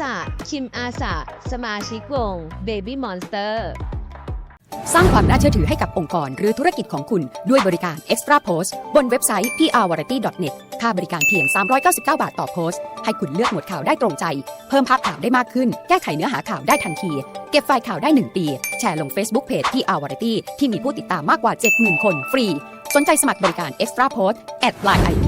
สะ คิมอาสะ สมาชิกวง Baby Monster สร้างความน่าเชื่อถือให้กับองค์กรหรือธุรกิจของคุณด้วยบริการ Extra Post บนเว็บไซต์ prvariety.net ค่าบริการเพียง 399 บาทต่อโพสต์ ให้คุณเลือกหมวดข่าวได้ตรงใจ เพิ่มภาพข่าวได้มากขึ้น แก้ไขเนื้อหาข่าวได้ทันที เก็บไฟล์ข่าวได้ 1 ปี แชร์ลง Facebook Page prvariety ที่มีผู้ติดตามมากกว่า 70,000 คนฟรี สนใจสมัครบริการ Extra Post at line ID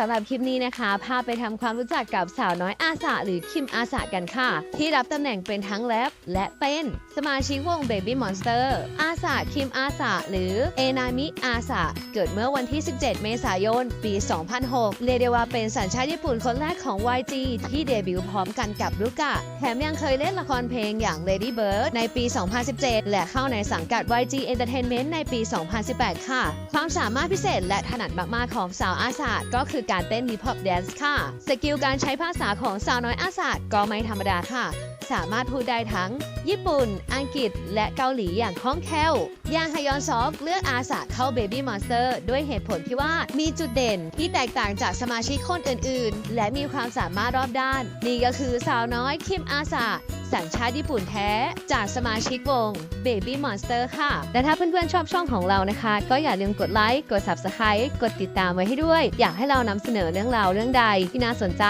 สำหรับคลิปนี้นะคะพาไปทำความรู้จักกับสาวน้อยอาสาหรือคิมอาสากันค่ะ ที่รับตำแหน่งเป็นทั้งแรปและเต้นสมาชิกวง Baby Monster อาสาคิมอาสาหรือเอนามิอาสาเกิดเมื่อวันที่ 17 เมษายน ปี 2006 เรียกได้ว่าเป็นสัญชาติญี่ปุ่นคนแรกของ YG ที่เดบิวต์พร้อมกันกับลูกะแถมยังเคยเล่นละครเพลงอย่าง Lady Bird ในปี 2017 และเข้าในสังกัด YG Entertainment ในปี 2018 ค่ะ ความสามารถพิเศษและถนัดมากๆของสาวอาสาก็คือการเต้นฮิปฮอปแดนซ์ค่ะ สกิลการใช้ภาษาของสาวน้อยอาสาก็ไม่ธรรมดาค่ะ สามารถพูดได้ทั้ง ญี่ปุ่น อังกฤษ และเกาหลีอย่างคล่องแคล่ว ยางฮยอนซอฟเลือกอาสาเข้า Baby Monster ด้วยเหตุผลที่ว่ามีจุดเด่นที่แตกต่างจากสมาชิกคนอื่น ๆ และมีความสามารถรอบด้าน นี่ก็คือสาวน้อยคิมอาสาสัญชาติญี่ปุ่นแท้จากสมาชิกวง Baby Monster ค่ะ และถ้าเพื่อนๆชอบช่องของเรานะคะ ก็อย่าลืมกดไลค์ กด Subscribe กดติดตามไว้ให้ด้วย อยากให้เรานำเสนอเรื่องราวเรื่องใดที่น่าสนใจ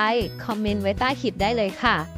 คอมเมนต์ไว้ใต้คลิปได้เลยค่ะ